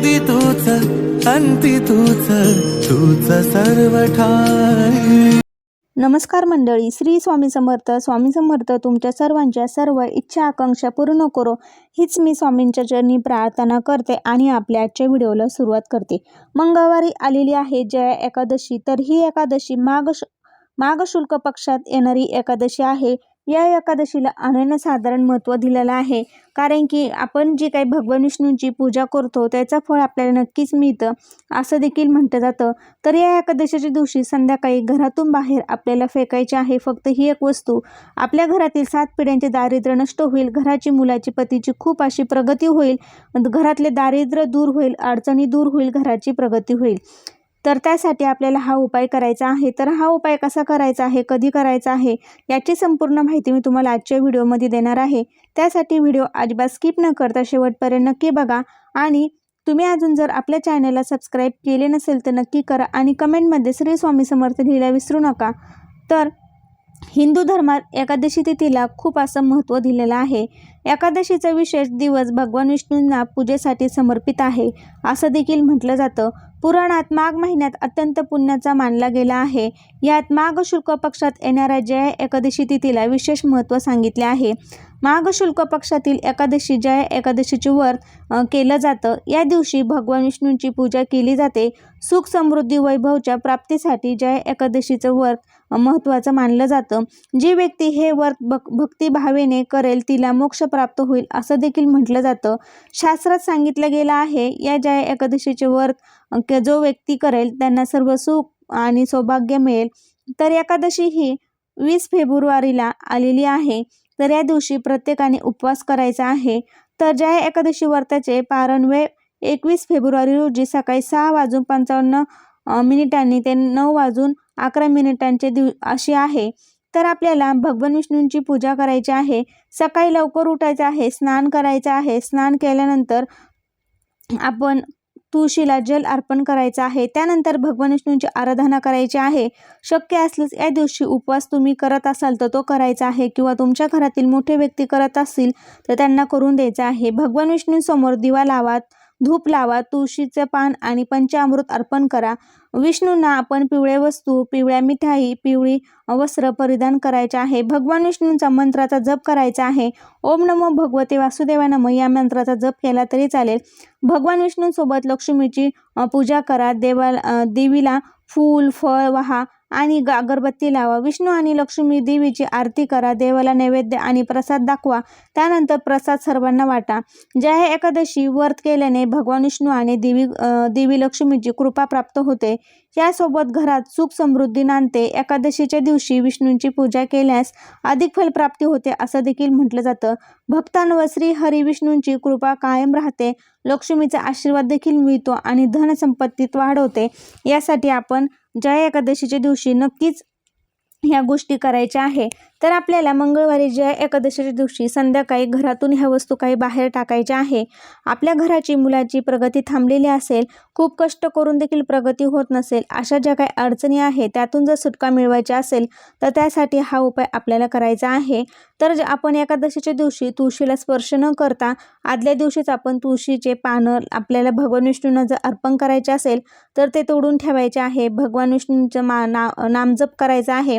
आधी तूच अंती तूच तूच सर्व ठाई नमस्कार मंडळी श्री स्वामी समर्थ. स्वामी समर्थ तुमच्या सर्वांच्या सर्व इच्छा आकांक्षा पूर्ण करो. हीच मी स्वामींच्या चरणी प्रार्थना करते आणि आपल्या आजच्या व्हिडिओला सुरुवात करते. मंगळवारी आलेली आहे जया एकादशी. तर ही एकादशी माघ माघ शुल्क पक्षात येणारी एकादशी आहे. या एकादशीला अनन्यसाधारण महत्त्व दिलेलं आहे. कारण की आपण जी काही भगवान विष्णूंची पूजा करतो त्याचं फळ आपल्याला नक्कीच मिळतं असं देखील म्हटलं जातं. तर या एकादशीच्या दिवशी संध्याकाळी घरातून बाहेर आपल्याला फेकायची आहे फक्त ही एक वस्तू. आपल्या घरातील सात पिढ्यांचे दारिद्र्य नष्ट होईल घराची मुलाची पतीची खूप अशी प्रगती होईल घरातले दारिद्र्य दूर होईल अडचणी दूर होईल घराची प्रगती होईल. तर त्यासाठी आपल्याला हा उपाय करायचा आहे. तर हा उपाय कसा करायचा आहे? कधी करायचा आहे? याची संपूर्ण माहिती मी तुम्हाला आजच्या व्हिडिओमध्ये देणार आहे. त्यासाठी व्हिडिओ अजिबात स्किप न करता शेवटपर्यंत नक्की बघा. आणि तुम्ही अजून जर आपल्या चॅनलला सबस्क्राईब केले नसेल तर नक्की करा आणि कमेंटमध्ये श्री स्वामी समर्थ लिहायला विसरू नका. तर हिंदू धर्मात एकादशी तिथीला खूप असं महत्त्व दिलेलं आहे. एकादशीचा विशेष दिवस भगवान विष्णूंना पूजेसाठी समर्पित आहे. असं देखील म्हटलं जातं. पुराणात माघ महिन्यात अत्यंत पुण्याचा मानला गेला आहे. यात माघ शुल्क पक्षात येणाऱ्या जया एकादशी तिथीला विशेष महत्त्व सांगितले आहे. माघ शुल्क पक्षातील एकादशी जया एकादशीचे व्रत केलं जातं. या दिवशी भगवान विष्णूंची पूजा केली जाते. सुख समृद्धी वैभवच्या प्राप्तीसाठी जया एकादशीचं व्रत महत्त्वाचं मानलं जातं. जी व्यक्ती हे व्रत भक भक्तिभावेने करेल तिला मोक्ष प्राप्त होईल असं देखील म्हटलं जातं. शास्त्रात सांगितलं गेलं आहे या ज्या एकादशीचे व्रत जो व्यक्ती करेल त्यांना सर्व सुख आणि सौभाग्य मिळेल. तर एकादशी ही वीस फेब्रुवारीला आलेली आहे. तर या दिवशी प्रत्येकाने उपवास करायचा आहे. तर ज्या एकादशी व्रताचे पारण वेळ एकवीस फेब्रुवारी रोजी सकाळी सहा वाजून पंचावन्न मिनिटांनी ते नऊ वाजून अकरा मिनिटांचे दिव अशी आहे. तर आपल्याला भगवान विष्णूंची पूजा करायची आहे. सकाळी लवकर उठायचं आहे स्नान करायचं आहे. स्नान केल्यानंतर आपण तुळशीला जल अर्पण करायचं आहे. त्यानंतर भगवान विष्णूंची आराधना करायची आहे. शक्य असल्यास या दिवशी उपवास तुम्ही करत असाल तर तो करायचा आहे किंवा तुमच्या घरातील मोठे व्यक्ती करत असतील तर त्यांना करून द्यायचा आहे. भगवान विष्णूंसमोर दिवा लावा धूप लावा तुळशीचं पान आणि पंचामृत अर्पण करा. विष्णूंना आपण पिवळे वस्तू पिवळ्या मिठाई पिवळी वस्त्र परिधान करायचे आहे. भगवान विष्णूंचा मंत्राचा जप करायचा आहे. ओम नमो भगवते वासुदेवा नम. या मंत्राचा जप केला तरी चालेल. भगवान विष्णूंसोबत लक्ष्मीची पूजा करा. देवा देवीला फूल फळ वाहा आणि अगरबत्ती लावा. विष्णू आणि लक्ष्मी देवीची आरती करा. देवाला नैवेद्य आणि प्रसाद दाखवा. त्यानंतर प्रसाद सर्वांना वाटा. ज्या हे एकादशी व्रत केल्याने भगवान विष्णू आणि देवी देवी लक्ष्मीची कृपा प्राप्त होते यासोबत घरात सुख समृद्धी नांदते. एकादशीच्या दिवशी विष्णूंची पूजा केल्यास अधिक फलप्राप्ती होते असं देखील म्हटलं जातं. भक्तांवर श्री हरी विष्णूंची कृपा कायम राहते. लक्ष्मीचा आशीर्वाद देखील मिळतो आणि धनसंपत्तीत वाढ होते यासाठी आपण जया एकादशीच्या दिवशी नक्कीच ह्या गोष्टी करायच्या आहे तर आपल्याला मंगळवारी ज्या एकादशीच्या दिवशी संध्याकाळी घरातून ह्या वस्तू काही बाहेर टाकायच्या आहे. आपल्या घराची मुलाची प्रगती थांबलेली असेल खूप कष्ट करून देखील प्रगती होत नसेल अशा ज्या काही अडचणी आहे त्यातून जर सुटका मिळवायची असेल तर त्यासाठी हा उपाय आपल्याला करायचा आहे. तर आपण एकादशीच्या दिवशी तुळशीला स्पर्श न करता आदल्या दिवशीच आपण तुळशीचे पानं आपल्याला भगवान विष्णूंना जर अर्पण करायचे असेल तर ते तोडून ठेवायचे आहे. भगवान विष्णूंचं मा ना नामजप करायचं आहे.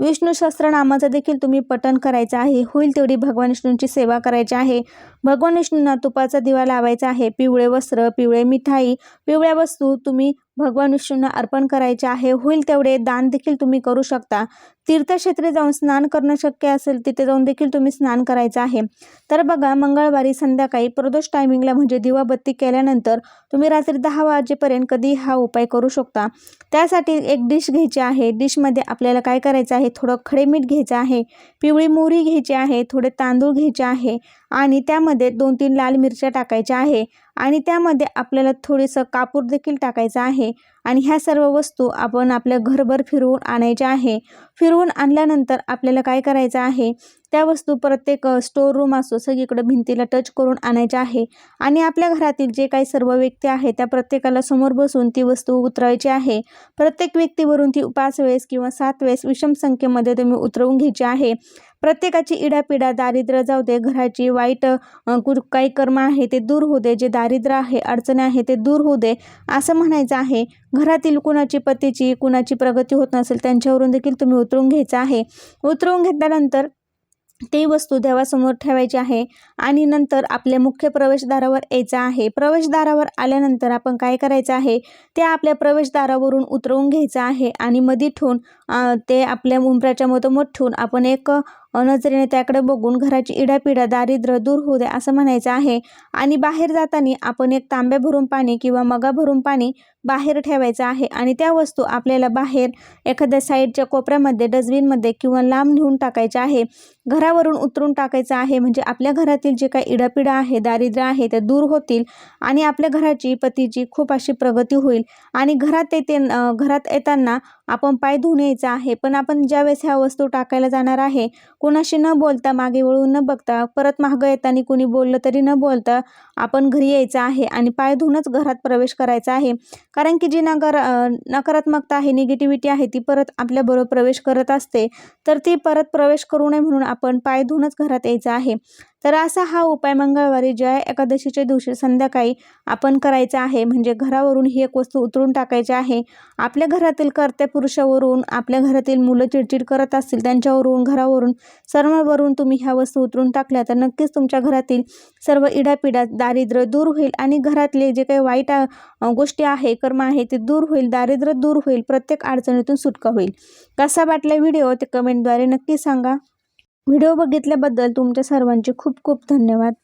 विष्णू सहस्त्रनामाचं देखील तुम्ही पठण करायचं आहे. होईल तेवढी भगवान विष्णूंची सेवा करायची आहे. भगवान विष्णूंना तुपाचा दिवा लावायचा आहे. पिवळे वस्त्र पिवळे मिठाई पिवळ्या वस्तू तुम्ही भगवान विष्णूंना अर्पण करायचे आहे. होईल तेवढे दान देखील तुम्ही करू शकता. तीर्थक्षेत्री जाऊन स्नान करणं शक्य असेल तिथे जाऊन देखील तुम्ही स्नान करायचं आहे. तर बघा मंगळवारी संध्याकाळी प्रदोष टायमिंगला म्हणजे दिवाबत्ती केल्यानंतर तुम्ही रात्री दहा वाजेपर्यंत कधी हा उपाय करू शकता. त्यासाठी एक डिश घ्यायची आहे. डिशमध्ये आपल्याला काय करायचं आहे? थोडं खडे मीठ घ्यायचं आहे पिवळी मोहरी घ्यायची आहे थोडे तांदूळ घ्यायचे आहे आणि त्यामध्ये दोन तीन लाल मिरच्या टाकायच्या आहे आणि त्यामध्ये आपल्याला थोडंसं कापूर देखील टाकायचं आहे. आणि ह्या सर्व वस्तू आपण आपल्या घरभर फिरवून आणायच्या आहे. फिरवून आणल्यानंतर आपल्याला काय करायचं आहे? त्या वस्तू प्रत्येक स्टोर रूम असो सगळीकडं भिंतीला टच करून आणायच्या आहे. आणि आपल्या घरातील जे काही सर्व व्यक्ती आहे त्या प्रत्येकाला समोर बसून ती वस्तू उतरवायची आहे. प्रत्येक व्यक्तीवरून ती पाच वेळेस किंवा सात वेळेस विषम संख्येमध्ये तुम्ही उतरवून घ्यायची आहे. प्रत्येकाची इडापिडा दारिद्र्य जाऊ दे घराची वाईट काही कर्म आहे ते दूर होऊ दे जे दारिद्र्य आहे अडचणी आहे ते दूर होऊ दे असं म्हणायचं आहे. घरातील कुणाची पतीची कुणाची प्रगती होत नसेल त्यांच्यावरून देखील तुम्ही उतरून घ्यायचं आहे. उतरवून घेतल्यानंतर ती वस्तू देवासमोर ठेवायची आहे आणि नंतर आपल्या मुख्य प्रवेशद्वारावर यायचं आहे. प्रवेशद्वारावर आल्यानंतर आपण काय करायचं आहे? ते आपल्या प्रवेशद्वारावरून उतरवून घ्यायचं आहे आणि मध्ये ठेवून ते आपल्या उंबऱ्याच्या मधोमध ठेवून आपण एक नजरेने त्याकडे बघून घराची इडापिडा दारिद्र्य दूर होऊ दे असं म्हणायचं आहे. आणि बाहेर जाताना आपण एक तांब्या भरून पाणी किंवा मगा भरून पाणी बाहेर ठेवायचं आहे. आणि त्या वस्तू आपल्याला बाहेर एखाद्या साईडच्या कोपऱ्यामध्ये डस्टबिनमध्ये किंवा लांब नेऊन टाकायच्या आहे. घरावरून उतरून टाकायचं आहे. म्हणजे आपल्या घरातील जे काही इडापिडा आहे दारिद्र्य आहे ते दूर होतील आणि आपल्या घराची पतीची खूप अशी प्रगती होईल. आणि घरात येते घरात येताना आपण पाय धुवून यायचं आहे. पण आपण ज्यावेळेस ह्या वस्तू टाकायला जाणार आहे कुणाशी न बोलता मागे वळून न बघता परत मागं येताना कुणी बोललं तरी न बोलता आपण घरी यायचं आहे आणि पाय धुवूनच घरात प्रवेश करायचा आहे. कारण की जी नकार नकारात्मकता आहे निगेटिव्हिटी आहे ती परत आपल्याबरोबर प्रवेश करत असते तर ती परत प्रवेश करू नये म्हणून आपण पाय धुवूनच घरात यायचं आहे. तर असा हा उपाय मंगळवारी जया एकादशीच्या दिवशी संध्याकाळी आपण करायचा आहे म्हणजे घरावरून ही एक वस्तू उतरून टाकायची आहे. आपल्या घरातील कर्त्या पुरुषावरून आपल्या घरातील मुलं चिडचिड करत असतील त्यांच्यावरून घरावरून सर्वांवरून तुम्ही ह्या वस्तू उतरून टाकल्या तर नक्कीच तुमच्या घरातील सर्व इडापिडा दारिद्र्य दूर होईल आणि घरातले जे काही वाईट गोष्टी आहे कर्म आहे ते दूर होईल दारिद्र्य दूर होईल प्रत्येक अडचणीतून सुटका होईल. कसा वाटला व्हिडिओ ते कमेंटद्वारे नक्की सांगा. व्हिडिओ बघितल्याबद्दल तुमच्या सर्वांचे खूप खूप धन्यवाद.